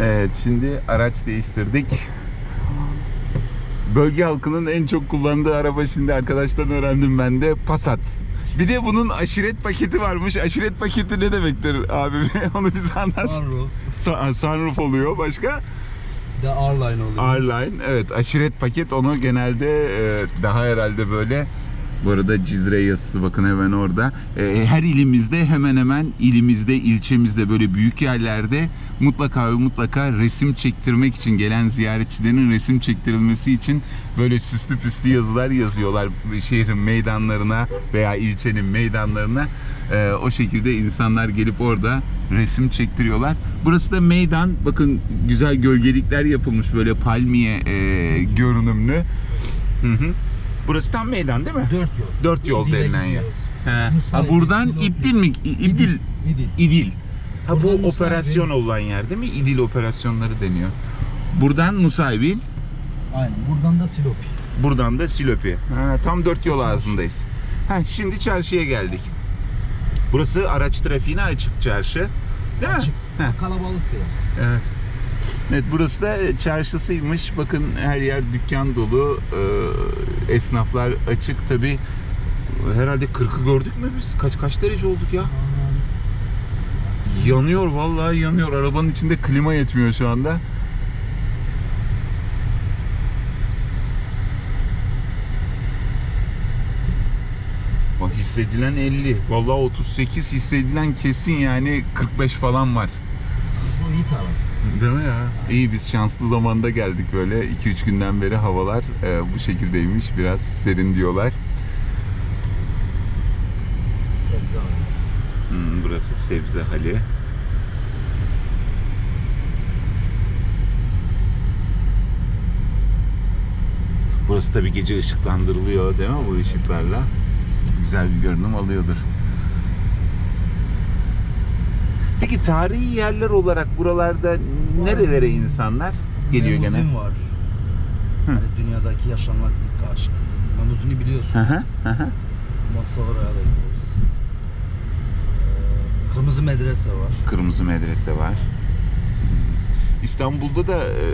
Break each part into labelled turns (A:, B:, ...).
A: Evet şimdi araç değiştirdik. Bölge halkının en çok kullandığı araba şimdi arkadaştan öğrendim ben de Passat. Bir de bunun aşiret paketi varmış. Aşiret paketi ne demektir abi? Onu bize anlat.
B: Sunroof.
A: Sa- sunroof oluyor. Başka?
B: De R-Line oluyor.
A: R-Line. Evet aşiret paket onu genelde e, daha herhalde böyle bu arada Cizre yazısı bakın hemen orada. E, her ilimizde hemen hemen ilimizde, ilçemizde böyle büyük yerlerde mutlaka ve mutlaka resim çektirmek için gelen ziyaretçilerin resim çektirilmesi için böyle süslü püslü yazılar yazıyorlar şehrin meydanlarına veya ilçenin meydanlarına. E, o şekilde insanlar gelip orada resim çektiriyorlar. Burası da meydan. Bakın güzel gölgelikler yapılmış böyle palmiye e, görünümlü. Hı hı. Burası tam meydan değil mi?
B: Dört yol.
A: Dört yol
B: İdil'e
A: denilen yer.
B: gidiyoruz.
A: He. Ha,
B: Nusaybin,
A: buradan İdil mi? İ- İdil.
B: İdil.
A: İdil. Ha bu
B: Buradan Nusaybin.
A: operasyon olan yer değil mi? İdil operasyonları deniyor. Buradan Nusaybin,
B: Aynen. Buradan da Silopi.
A: buradan da Silopi. Ha, tam dört yol ağzındayız. Ha, şimdi çarşıya geldik. Burası araç trafiğine açık çarşı. Değil
B: Açık.
A: mi? Heh.
B: Kalabalık biraz.
A: Evet. Evet burası da e, çarşısıymış. Bakın her yer dükkan dolu. Ee, esnaflar açık. Tabi herhalde 40'ı gördük mü biz? Kaç kaç derece olduk ya? Yanıyor vallahi yanıyor. Arabanın içinde klima yetmiyor şu anda. Hissedilen 50. Vallahi 38 hissedilen kesin yani 45 falan var.
B: Bu iyi taraf.
A: Değil mi ya? İyi biz şanslı zamanda geldik böyle. 2-3 günden beri havalar e, bu şekildeymiş. Biraz serin diyorlar.
B: Sebze.
A: Hmm, burası Sebze Hali. Burası tabii gece ışıklandırılıyor değil mi bu ışıklarla? Güzel bir görünüm alıyordur. Peki tarihi yerler olarak buralarda nerelere insanlar geliyor gene?
B: Memuzin var.
A: Hı.
B: Hani dünyadaki yaşananlar karşı. Memuzini biliyorsun.
A: Hı hı, hı hı.
B: Da gidiyoruz. Ee, Kırmızı medrese var.
A: Kırmızı medrese var. İstanbul'da da e,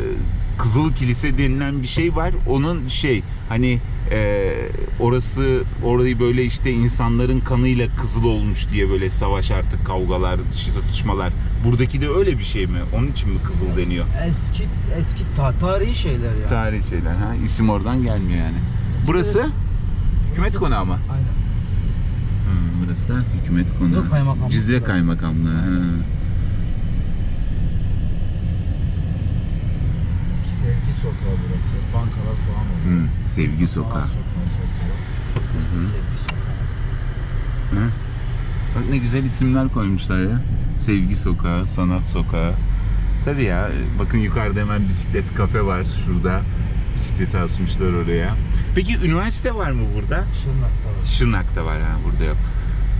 A: Kızıl Kilise denilen bir şey var. Onun şey hani e, orası orayı böyle işte insanların kanıyla kızıl olmuş diye böyle savaş artık kavgalar, çatışmalar. Buradaki de öyle bir şey mi? Onun için mi kızıl deniyor?
B: Eski eski ta tarihi şeyler yani.
A: Tarihi şeyler ha. İsim oradan gelmiyor yani. Burası hükümet konağı mı?
B: Aynen.
A: Hmm, burası da hükümet konağı.
B: Yok, kaymakamlık
A: Cizre kaymakamlığı. Ha.
B: Sevgi sokağı burası. Bankalar falan oluyor.
A: Hmm, Sevgi sokağı. Hı hı.
B: sevgi sokağı.
A: Hı? Bak ne güzel isimler koymuşlar ya. Sevgi Sokağı, Sanat Sokağı. Tabii ya, bakın yukarıda hemen bisiklet kafe var şurada. Bisikleti asmışlar oraya. Peki üniversite var mı burada?
B: Şırnak'ta var.
A: Şırnak'ta var ha, burada yok.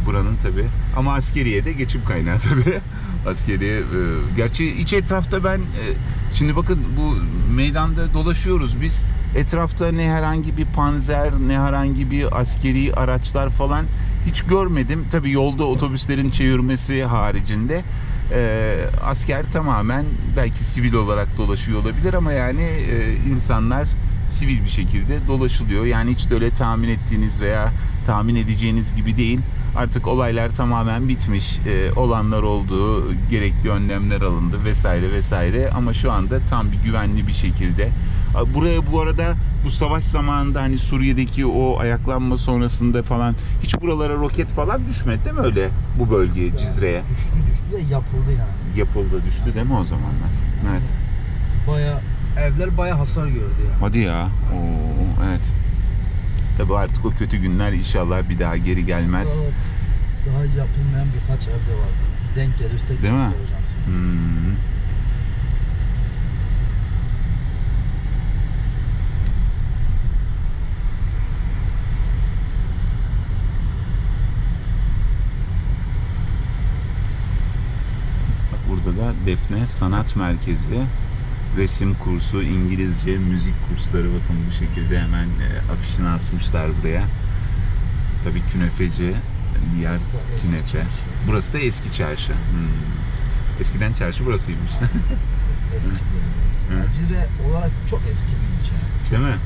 A: Buranın tabii. Ama askeriye de geçim kaynağı tabii. askeriye, e, gerçi iç etrafta ben, e, şimdi bakın bu meydanda dolaşıyoruz biz. Etrafta ne herhangi bir panzer, ne herhangi bir askeri araçlar falan hiç görmedim. Tabii yolda otobüslerin çevirmesi haricinde. E, asker tamamen belki sivil olarak dolaşıyor olabilir ama yani e, insanlar sivil bir şekilde dolaşılıyor. Yani hiç de öyle tahmin ettiğiniz veya tahmin edeceğiniz gibi değil. Artık olaylar tamamen bitmiş. Ee, olanlar oldu, gerekli önlemler alındı vesaire vesaire ama şu anda tam bir güvenli bir şekilde. Buraya bu arada bu savaş zamanında hani Suriye'deki o ayaklanma sonrasında falan hiç buralara roket falan düşmedi değil mi öyle bu bölgeye, Cizre'ye?
B: Düştü düştü de yapıldı yani.
A: Yapıldı, düştü değil mi o zamanlar? Evet.
B: Baya evler baya hasar gördü yani.
A: Hadi ya. Oo, evet. Tabii artık o kötü günler inşallah bir daha geri gelmez.
B: Daha, daha yapılmayan birkaç evde vardı. Denk gelirsek
A: Değil mi? Hmm. Bak Burada da Defne Sanat Merkezi resim kursu, İngilizce, müzik kursları bakın bu şekilde hemen e, afişini asmışlar buraya. Tabii künefeci, diğer künefe. Burası da eski çarşı. Hmm. Eskiden çarşı burasıymış.
B: eski bir yer. Olarak çok eski bir ilçe.
A: Değil mi?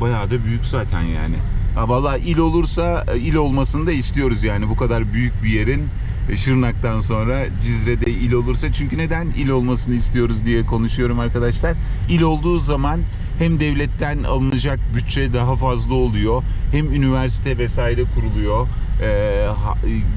A: Bayağı da büyük zaten yani. Ha vallahi il olursa e, il olmasını da istiyoruz yani bu kadar büyük bir yerin Şırnak'tan sonra Cizre'de il olursa çünkü neden il olmasını istiyoruz diye konuşuyorum arkadaşlar. İl olduğu zaman hem devletten alınacak bütçe daha fazla oluyor hem üniversite vesaire kuruluyor. Ee,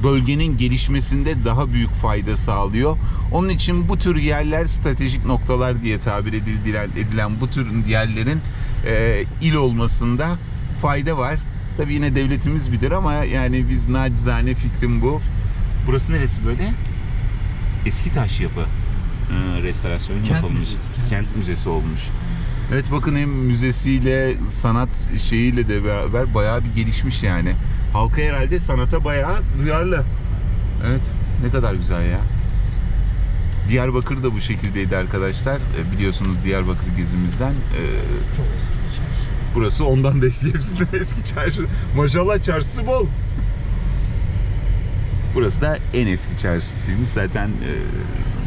A: bölgenin gelişmesinde daha büyük fayda sağlıyor. Onun için bu tür yerler stratejik noktalar diye tabir edilen, edilen bu tür yerlerin e, il olmasında fayda var. Tabii yine devletimiz bilir ama yani biz nacizane fikrim bu. Burası neresi böyle? Eski taş yapı. Ee, restorasyon
B: Kent
A: yapılmış.
B: müzesi, kent
A: kent müzesi olmuş. Evet bakın hem müzesiyle sanat şeyiyle de beraber bayağı bir gelişmiş yani. Halka herhalde sanata bayağı duyarlı. Evet ne kadar güzel ya. Diyarbakır da bu şekildeydi arkadaşlar. Ee, Biliyorsunuz Diyarbakır gezimizden.
B: Eski- çok eski bir çarşı.
A: Burası ondan da eski hepsinden eski çarşı. Maşallah çarşısı bol. Burası da en eski çarşısıymış. Zaten e,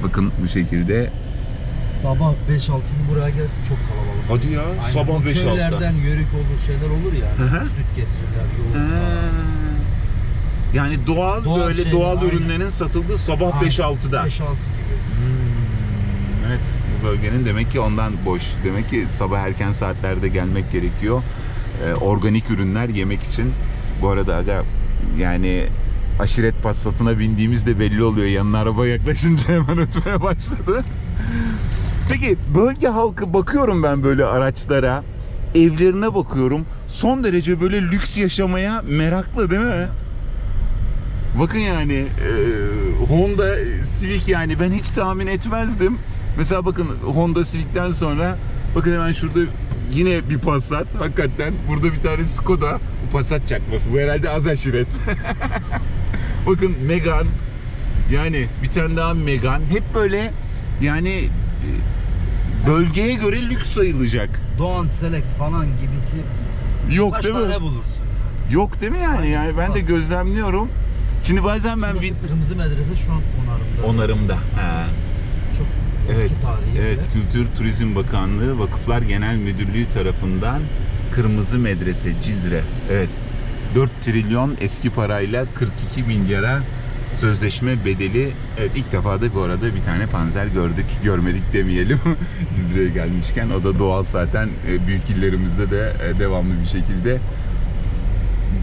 A: bakın bu şekilde.
B: Sabah 5-6 gibi buraya gel çok kalabalık.
A: Hadi ya,
B: Aynen.
A: sabah
B: Bu
A: 5-6'da.
B: Köylerden yörük olur şeyler olur ya.
A: Hı hı.
B: süt getirirler, yoğurt.
A: Yani doğal,
B: Doğal
A: böyle
B: şey,
A: doğal
B: aynen.
A: ürünlerin satıldığı sabah
B: Aynen.
A: 5-6'da.
B: 5-6 gibi.
A: Hmm, Evet bu bölgenin demek ki ondan boş. Demek ki sabah erken saatlerde gelmek gerekiyor. Ee, organik ürünler yemek için. Bu arada aga yani aşiret passatına bindiğimizde belli oluyor. Yanına araba yaklaşınca hemen ötmeye başladı. Peki bölge halkı bakıyorum ben böyle araçlara. Evlerine bakıyorum. Son derece böyle lüks yaşamaya meraklı değil mi? Bakın yani e, Honda Civic yani ben hiç tahmin etmezdim. Mesela bakın Honda Civic'ten sonra bakın hemen şurada yine bir Passat. Hakikaten burada bir tane Skoda. Bu Passat çakması. Bu herhalde az aşiret. bakın Megane. Yani bir tane daha Megane. Hep böyle yani e, bölgeye göre lüks sayılacak.
B: Doğan Selex falan gibisi
A: Yok
B: kaç
A: değil mi?
B: tane bulursun.
A: Yok değil mi yani?
B: Aynen,
A: Yani ben de gözlemliyorum. Şimdi bazen ben
B: Şurası
A: bir
B: Kırmızı Medrese şu an onarımda.
A: onarımda. He.
B: Eski
A: Evet,
B: tarihi.
A: evet. Kültür Turizm Bakanlığı Vakıflar Genel Müdürlüğü tarafından Kırmızı Medrese Cizre. Evet. 4 trilyon eski parayla 42 milyara sözleşme bedeli. Evet ilk defa da bu arada bir tane panzer gördük. Görmedik demeyelim. Cizre'ye gelmişken. O da doğal zaten. E, Büyük illerimizde de e, devamlı bir şekilde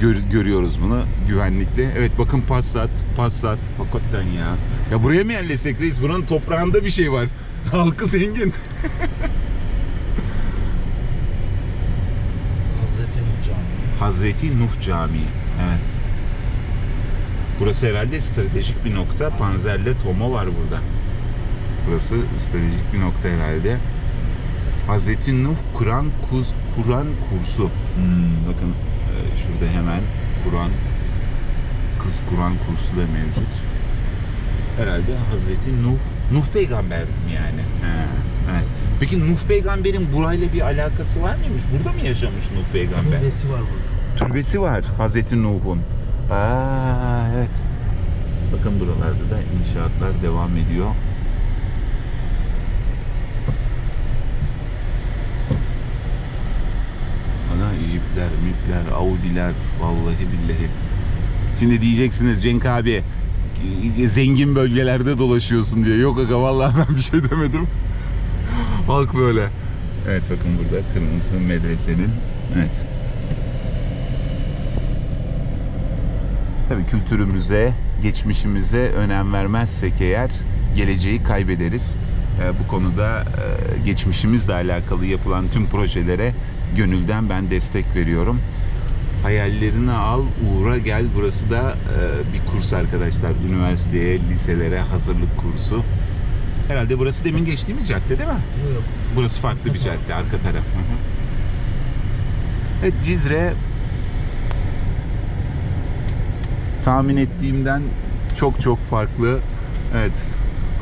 A: gör- görüyoruz bunu güvenlikle. Evet bakın Passat, Passat. Hakikaten ya. Ya buraya mı yerleşsek reis? Buranın toprağında bir şey var. Halkı zengin.
B: Hazreti Nur Camii.
A: Hazreti Nuh Camii. Evet. Burası herhalde stratejik bir nokta. Panzerle Tomo var burada. Burası stratejik bir nokta herhalde. Hazreti Nuh Kur'an Kuz Kur'an kursu. Hmm, bakın şurada hemen Kur'an kız Kur'an kursu da mevcut. Herhalde Hazreti Nuh Nuh peygamber mi yani? He, evet. Peki Nuh peygamberin burayla bir alakası var mıymış? Burada mı yaşamış Nuh peygamber?
B: Kulübesi var burada.
A: türbesi var Hazreti Nuh'un. Aa evet. Bakın buralarda da inşaatlar devam ediyor. Jipler, mipler, audiler vallahi billahi. Şimdi diyeceksiniz Cenk abi e, zengin bölgelerde dolaşıyorsun diye. Yok aga vallahi ben bir şey demedim. Halk böyle. Evet bakın burada kırmızı medresenin. Evet. Tabii kültürümüze, geçmişimize önem vermezsek eğer geleceği kaybederiz. Ee, bu konuda e, geçmişimizle alakalı yapılan tüm projelere gönülden ben destek veriyorum. Hayallerini al, uğra gel. Burası da e, bir kurs arkadaşlar. Üniversiteye, liselere hazırlık kursu. Herhalde burası demin geçtiğimiz cadde değil mi?
B: Yok.
A: Burası farklı bir cadde, arka taraf. Evet, Cizre tahmin ettiğimden çok çok farklı. Evet.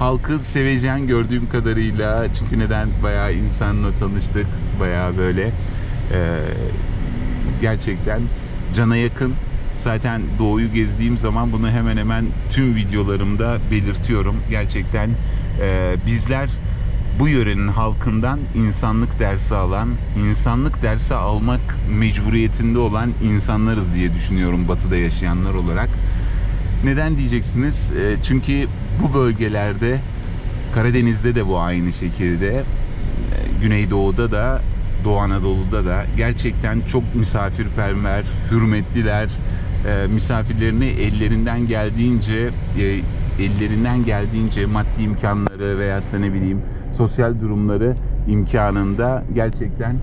A: Halkı sevecen gördüğüm kadarıyla. Çünkü neden? Bayağı insanla tanıştık. Bayağı böyle eee, gerçekten cana yakın. Zaten doğuyu gezdiğim zaman bunu hemen hemen tüm videolarımda belirtiyorum. Gerçekten Ee, bizler bu yörenin halkından insanlık dersi alan, insanlık dersi almak mecburiyetinde olan insanlarız diye düşünüyorum batıda yaşayanlar olarak. Neden diyeceksiniz? Ee, çünkü bu bölgelerde Karadeniz'de de bu aynı şekilde. Ee, Güneydoğu'da da Doğu Anadolu'da da gerçekten çok misafirperver, hürmetliler. Ee, misafirlerini ellerinden geldiğince e, ellerinden geldiğince maddi imkanları veya ne bileyim sosyal durumları imkanında gerçekten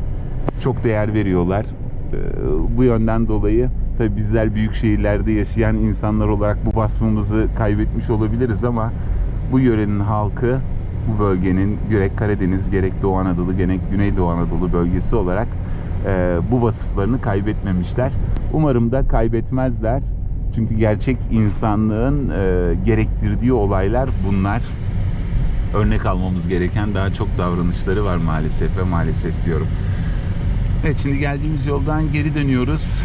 A: çok değer veriyorlar. Ee, Bu yönden dolayı tabii bizler büyük şehirlerde yaşayan insanlar olarak bu vasfımızı kaybetmiş olabiliriz ama bu yörenin halkı bu bölgenin gerek Karadeniz gerek Doğu Anadolu gerek Güneydoğu Anadolu bölgesi olarak e, bu vasıflarını kaybetmemişler. Umarım da kaybetmezler. Çünkü gerçek insanlığın e, gerektirdiği olaylar bunlar. Örnek almamız gereken daha çok davranışları var maalesef ve maalesef diyorum. Evet şimdi geldiğimiz yoldan geri dönüyoruz.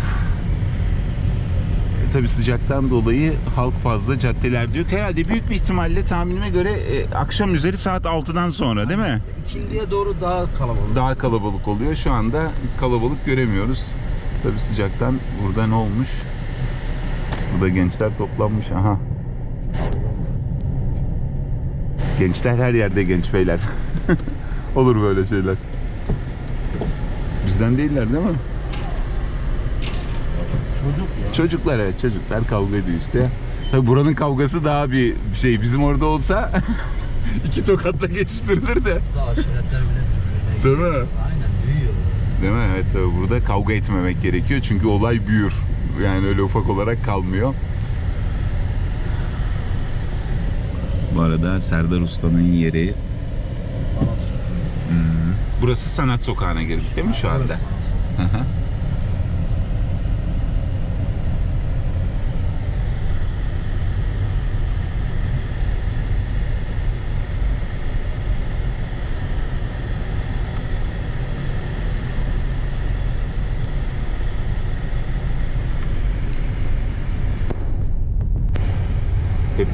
A: Tabii sıcaktan dolayı halk fazla caddelerde yok. Herhalde büyük bir ihtimalle tahminime göre e, akşam üzeri saat 6'dan sonra değil mi?
B: İkindiye doğru daha kalabalık.
A: Daha kalabalık oluyor. Şu anda kalabalık göremiyoruz. Tabii sıcaktan burada ne olmuş? Burada gençler toplanmış. Aha. Gençler her yerde genç beyler. Olur böyle şeyler. Bizden değiller değil mi?
B: Çocuk ya.
A: Çocuklar evet çocuklar kavga ediyor işte. Tabi buranın kavgası daha bir şey. Bizim orada olsa iki tokatla geçiştirilir de.
B: Burada aşiretler bile birbirine
A: Değil mi?
B: Aynen büyüyor.
A: Değil mi? Evet tabii burada kavga etmemek gerekiyor çünkü olay büyür. Yani öyle ufak olarak kalmıyor. Bu arada Serdar Usta'nın yeri.
B: Sanat.
A: Hmm, Burası Sanat Sokağı'na girdik değil mi şu anda? Hı hı.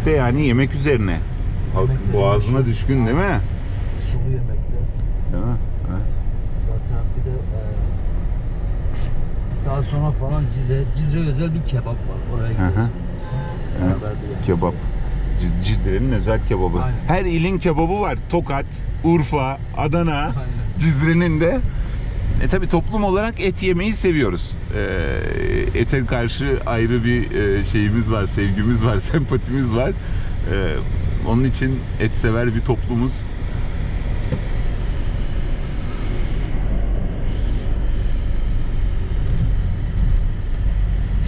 A: De yani yemek üzerine. Halk
B: Yemekleri
A: boğazına
B: meşhur.
A: düşkün değil mi?
B: Sulu yemekler.
A: Değil mi? Evet.
B: Zaten bir de e, bir saat sonra falan Cizre, Cizre özel bir kebap var. Oraya
A: Hı hı.
B: gidiyorsun.
A: Evet,
B: Beraber bir yemek.
A: kebap. Ciz- Cizre'nin özel kebabı.
B: Aynen.
A: Her ilin kebabı var. Tokat, Urfa, Adana,
B: Aynen.
A: Cizre'nin de. E tabi toplum olarak et yemeyi seviyoruz. E, ete karşı ayrı bir e, şeyimiz var, sevgimiz var, sempatimiz var. E, onun için et sever bir toplumuz.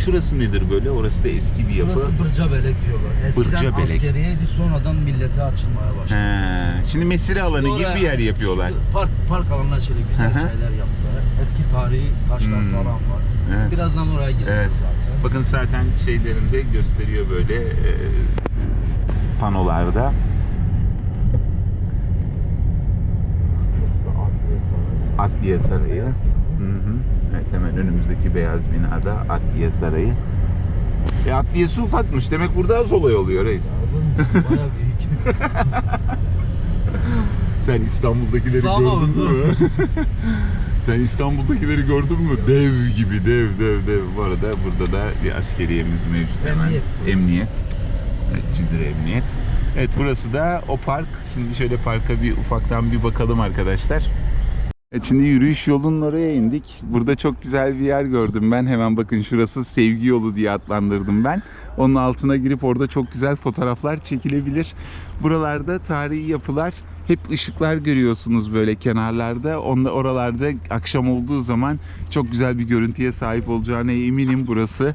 A: Şurası nedir böyle? Orası da eski bir yapı.
B: Burası Bırcabelek diyorlar. Eskiden
A: Bırcabelek.
B: askeriyeydi sonradan millete açılmaya başladı.
A: He, şimdi mesire alanı gibi
B: Oraya-
A: bir yer yapıyorlar.
B: Park, park alanına şöyle güzel
A: Hı hı.
B: şeyler yaptılar. Eski tarihi taşlar
A: Hmm.
B: falan var.
A: Evet.
B: Birazdan oraya gireceğiz
A: Evet.
B: zaten.
A: Bakın zaten şeylerinde gösteriyor böyle e, panolarda.
B: Adliye Sarayı.
A: Adliye Sarayı. Hı hı. Evet hemen önümüzdeki beyaz binada Adliye Sarayı. E adliyesi ufakmış. Demek burada az olay oluyor reis.
B: Bayağı büyük.
A: Sen İstanbul'dakileri
B: Sağ
A: gördün
B: olsun.
A: mü? Sen İstanbul'dakileri gördün mü? Dev gibi dev dev dev. Bu arada burada da bir askeriyemiz mevcut hemen.
B: Emniyet burası.
A: Emniyet. Evet, Cizre Emniyet. Evet burası da o park. Şimdi şöyle parka bir ufaktan bir bakalım arkadaşlar. Şimdi yürüyüş yolunun oraya indik. Burada çok güzel bir yer gördüm ben. Hemen bakın şurası sevgi yolu diye adlandırdım ben. Onun altına girip orada çok güzel fotoğraflar çekilebilir. Buralarda tarihi yapılar hep ışıklar görüyorsunuz böyle kenarlarda. Onda oralarda akşam olduğu zaman çok güzel bir görüntüye sahip olacağına eminim burası.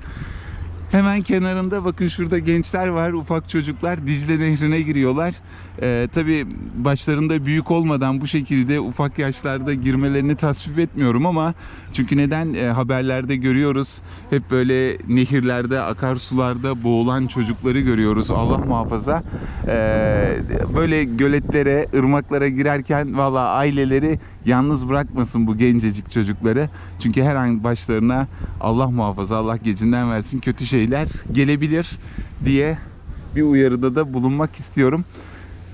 A: Hemen kenarında bakın şurada gençler var, ufak çocuklar Dicle Nehri'ne giriyorlar. Ee, tabii başlarında büyük olmadan bu şekilde ufak yaşlarda girmelerini tasvip etmiyorum ama çünkü neden Ee, haberlerde görüyoruz hep böyle nehirlerde, akarsularda boğulan çocukları görüyoruz Allah muhafaza. Ee, böyle göletlere, ırmaklara girerken valla aileleri yalnız bırakmasın bu gencecik çocukları. Çünkü her an başlarına Allah muhafaza, Allah gecinden versin kötü şeyler gelebilir diye bir uyarıda da bulunmak istiyorum.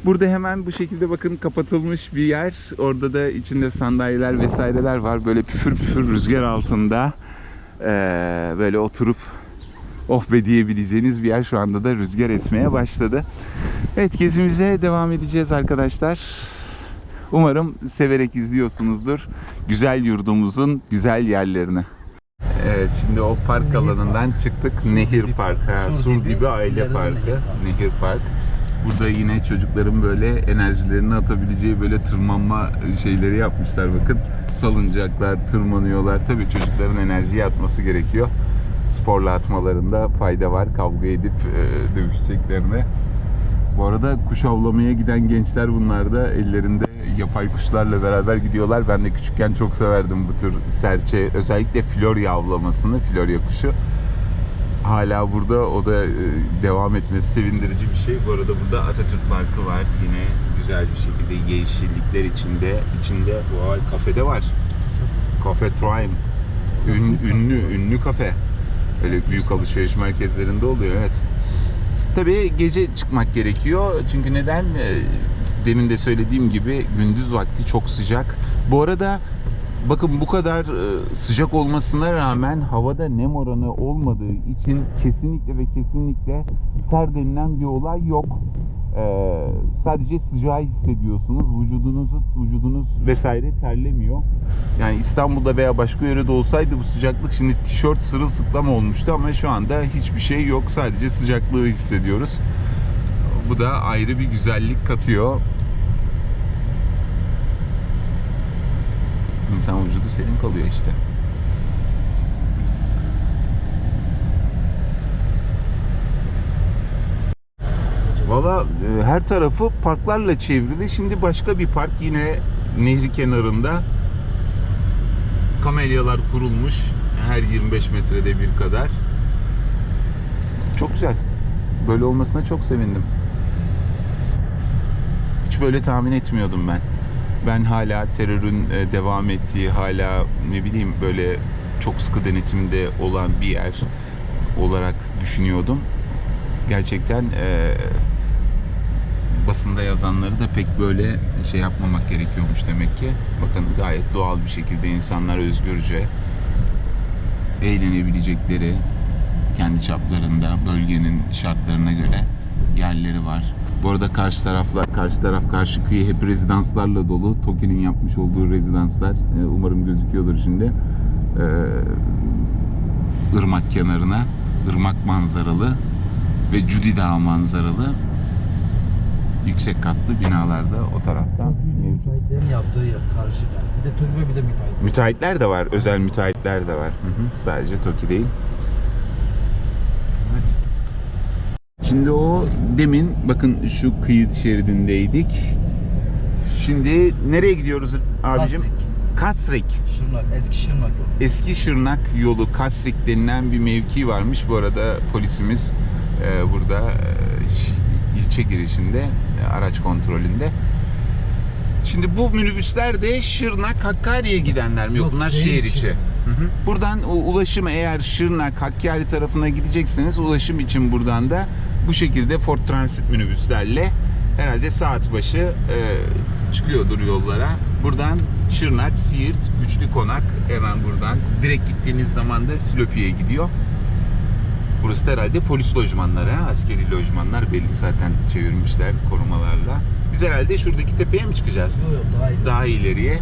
A: Burada hemen bu şekilde bakın kapatılmış bir yer. Orada da içinde sandalyeler vesaireler var. Böyle püfür püfür rüzgar altında eee, böyle oturup oh be diyebileceğiniz bir yer. Şu anda da rüzgar esmeye başladı. Evet gezimize devam edeceğiz arkadaşlar. Umarım severek izliyorsunuzdur. Güzel yurdumuzun güzel yerlerini. Evet şimdi o park alanından çıktık. Nehir Park. Ha,
B: Surdibi,
A: Surdibi Aile Parkı.
B: Nehir Park.
A: Burada yine çocukların böyle enerjilerini atabileceği böyle tırmanma şeyleri yapmışlar bakın. Salıncaklar, tırmanıyorlar. Tabii çocukların enerjiyi atması gerekiyor. Sporla atmalarında fayda var. Kavga edip e, dövüşeceklerine. Bu arada kuş avlamaya giden gençler bunlar da ellerinde yapay kuşlarla beraber gidiyorlar. Ben de küçükken çok severdim bu tür serçe, özellikle florya avlamasını, florya kuşu. Hala burada o da e, devam etmesi sevindirici bir şey. Bu arada burada Atatürk Parkı var. Yine güzel bir şekilde yeşillikler içinde. içinde vay kafede var. Kafe Trime. Ün- ünlü, ünlü kafe. Öyle büyük alışveriş merkezlerinde oluyor evet. Tabii gece çıkmak gerekiyor. Çünkü neden? Ee, Demin de söylediğim gibi gündüz vakti çok sıcak. Bu arada bakın bu kadar e, sıcak olmasına rağmen havada nem oranı olmadığı için kesinlikle ve kesinlikle ter denilen bir olay yok. Ee, sadece sıcağı hissediyorsunuz. Vücudunuzu vücudunuz vesaire terlemiyor. Yani İstanbul'da veya başka yerde olsaydı bu sıcaklık şimdi tişört sırılsıklam olmuştu ama şu anda hiçbir şey yok. Sadece sıcaklığı hissediyoruz. Bu da ayrı bir güzellik katıyor. İnsan vücudu serin kalıyor işte. Valla e, her tarafı parklarla çevrili. Şimdi başka bir park yine nehri kenarında. Kamelyalar kurulmuş. Her 25 metrede bir kadar. Çok güzel. Böyle olmasına çok sevindim. Hiç böyle tahmin etmiyordum ben. Ben hala terörün e, devam ettiği, hala ne bileyim böyle çok sıkı denetimde olan bir yer olarak düşünüyordum. Gerçekten e, basında yazanları da pek böyle şey yapmamak gerekiyormuş demek ki. Bakın gayet doğal bir şekilde insanlar özgürce eğlenebilecekleri kendi çaplarında bölgenin şartlarına göre yerleri var. Bu arada karşı taraflar, karşı taraf, karşı kıyı hep rezidanslarla dolu. TOKİ'nin yapmış olduğu rezidanslar. Ee, Umarım gözüküyordur şimdi. Ee, ırmak kenarına, ırmak manzaralı ve Cudi Dağı manzaralı yüksek katlı binalarda o tarafta.
B: Müteahhitlerin yaptığı yer karşı yani. Bir de turbe bir de müteahhit.
A: Müteahhitler de var. Özel müteahhitler de var. Hı hı. Sadece TOKİ değil. Evet. Şimdi o demin bakın şu kıyı şeridindeydik. Şimdi nereye gidiyoruz abicim? Kasrik.
B: Şırnak, eski Şırnak yolu.
A: Eski Şırnak yolu Kasrik denilen bir mevki varmış. Bu arada polisimiz e, burada e, ilçe girişinde e, araç kontrolünde. Şimdi bu minibüsler de Şırnak Hakkari'ye gidenler mi? Yok, bunlar
B: şehir içi.
A: İçi. Hı hı. Buradan o ulaşım eğer Şırnak Hakkari tarafına gidecekseniz ulaşım için buradan da bu şekilde Ford Transit minibüslerle herhalde saat başı e, çıkıyordur yollara. Buradan Şırnak, Siirt, Güçlü Konak hemen buradan direkt gittiğiniz zaman da Silopi'ye gidiyor. Burası da herhalde polis lojmanları, ha, askeri lojmanlar belli zaten çevirmişler korumalarla. Biz herhalde şuradaki tepeye mi çıkacağız?
B: Yok daha iyi.
A: Daha ileriye.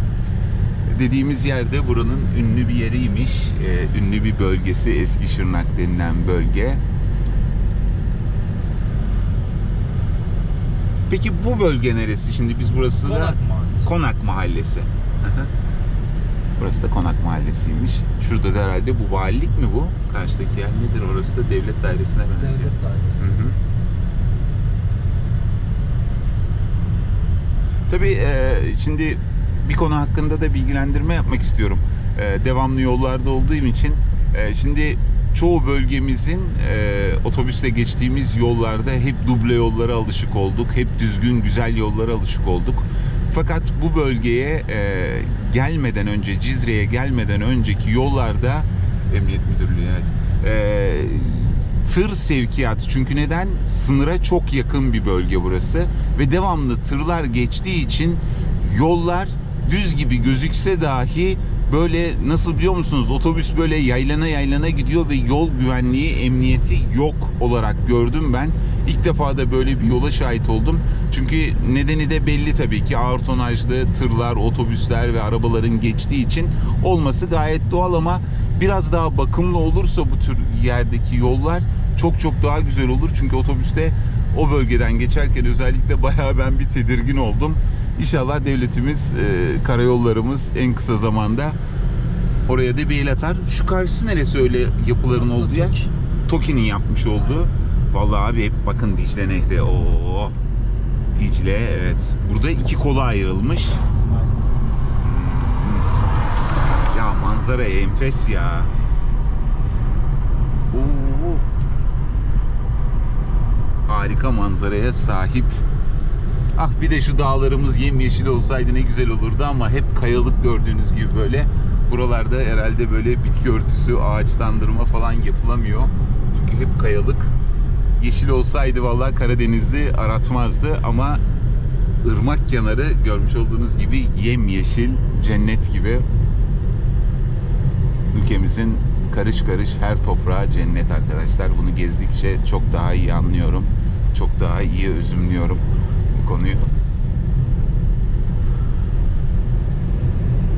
A: Dediğimiz yerde buranın ünlü bir yeriymiş. Ee, ünlü bir bölgesi Eski Şırnak denilen bölge. Peki bu bölge neresi? Şimdi biz burası da
B: Konak Mahallesi.
A: Konak Mahallesi. Burası da Konak Mahallesi'ymiş. Şurada da herhalde bu valilik mi bu? Karşıdaki yer nedir? Orası da devlet dairesine benziyor.
B: Devlet dairesi.
A: Hı hı. Tabii e, şimdi bir konu hakkında da bilgilendirme yapmak istiyorum. E, devamlı yollarda olduğum için e, şimdi çoğu bölgemizin e, otobüsle geçtiğimiz yollarda hep duble yollara alışık olduk. Hep düzgün güzel yollara alışık olduk. Fakat bu bölgeye e, gelmeden önce Cizre'ye gelmeden önceki yollarda Emniyet Müdürlüğü evet. E, tır sevkiyatı. Çünkü neden? Sınıra çok yakın bir bölge burası ve devamlı tırlar geçtiği için yollar düz gibi gözükse dahi böyle nasıl biliyor musunuz otobüs böyle yaylana yaylana gidiyor ve yol güvenliği emniyeti yok olarak gördüm ben. İlk defa da böyle bir yola şahit oldum. Çünkü nedeni de belli tabii ki ağır tonajlı tırlar, otobüsler ve arabaların geçtiği için olması gayet doğal ama biraz daha bakımlı olursa bu tür yerdeki yollar çok çok daha güzel olur. Çünkü otobüste o bölgeden geçerken özellikle bayağı ben bir tedirgin oldum. İnşallah devletimiz, e, karayollarımız en kısa zamanda oraya da bir el atar. Şu karşısı neresi öyle yapıların olduğu yer? Toki'nin yapmış olduğu. Vallahi abi hep bakın Dicle Nehri. Oo. Dicle evet. Burada iki kola ayrılmış. Ya manzara enfes ya. Oo. Harika manzaraya sahip. Ah bir de şu dağlarımız yemyeşil olsaydı ne güzel olurdu ama hep kayalık gördüğünüz gibi böyle. Buralarda herhalde böyle bitki örtüsü, ağaçlandırma falan yapılamıyor. Çünkü hep kayalık. Yeşil olsaydı vallahi Karadeniz'i aratmazdı ama ırmak kenarı görmüş olduğunuz gibi yemyeşil, cennet gibi. Ülkemizin karış karış her toprağı cennet arkadaşlar. Bunu gezdikçe çok daha iyi anlıyorum. Çok daha iyi özümlüyorum bu konuyu.